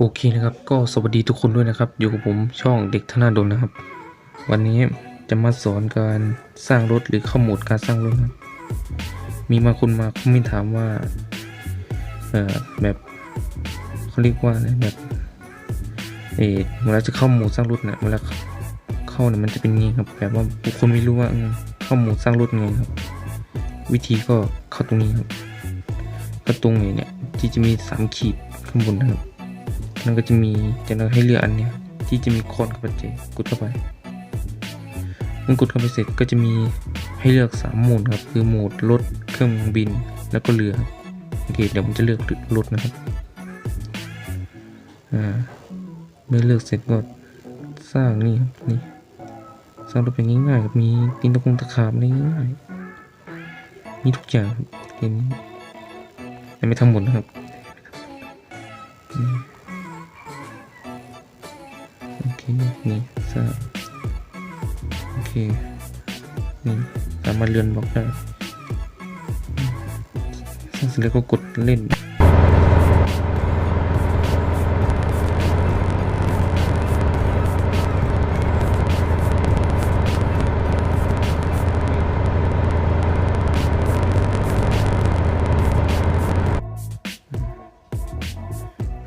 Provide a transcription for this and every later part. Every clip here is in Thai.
โอเคนะครับ ก็สวัสดีทุกคนด้วยนะครับ อยู่กับผมช่องเด็กธนาดลนะครับ วันนี้จะมาสอนการสร้างรถหรือข้อมูลการสร้างรถนะครับมีมาคนมาคอมเมนต์ถามว่าเอ่อแบบเขาเรียกว่าอะไรแบบเออเวลาจะเข้าโหมดสร้างรถนะเวลาเข้าเนี่ยมันจะเป็นงี้ครับแบบว่าบุคคลไม่รู้ว่าเข้าโหมดสร้างรถไงครับ วิธีก็เข้าตรงนี้ครับก็ตรงนี้เนี่ยที่จะมีสามขีดข้างบนนะครับ มันก็จะมีจากนั้นให้เลือกอันเนี้ยที่จะมีคนกับปัจเจกกดเข้าไปเมื่อกดเข้าไปเสร็จก็จะมีให้เลือกสามโหมดครับคือโหมดรถเครื่องบินแล้วก็เรือโอเคเดี๋ยวผมจะเลือกรถนะครับอ่าเมื่อเลือกเสร็จก็สร้างนี่ครับนี่สร้างรถเป็นง่ายๆครับมีตีนตะคงตะขาบง่ายๆมีทุกอย่างเกมนี้แต่ไม่ทั้งหมดนะครับ โอเคนี่หนึ่งสามโอเคหนึ่งสามารถเลื่อนบล็อกได้สร้างเสร็จแล้วก็กดเล่น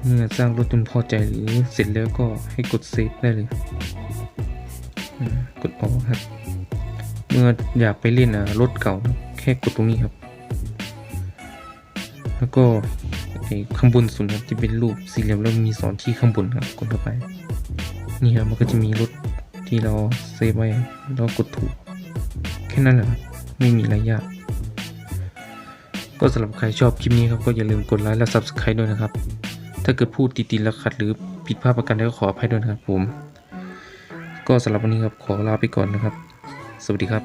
เมื่อสร้างรถจนพอใจหรือเสร็จแล้วก็ให้กดเซฟได้เลย กดออกครับ เมื่ออยากไปเล่นรถเก่าแค่กดตรงนี้ครับ แล้วก็ไอ้ข้างบนสุดครับจะเป็นรูปสี่เหลี่ยมแล้วมีสอนที่ข้างบนครับกดเข้าไป นี่ครับมันก็จะมีรถที่เราเซฟไว้แล้วกดถูก แค่นั้นแหละไม่มีอะไรยากก็สำหรับใครชอบคลิปนี้ครับก็อย่าลืมกดไลค์และ Subscribe ด้วยนะครับ ถ้าเกิดพูดติดๆแล้วขัดหรือผิดพลาดประการใดก็ขออภัยด้วยนะครับผม ก็สำหรับวันนี้ครับขอลาไปก่อนนะครับ สวัสดีครับ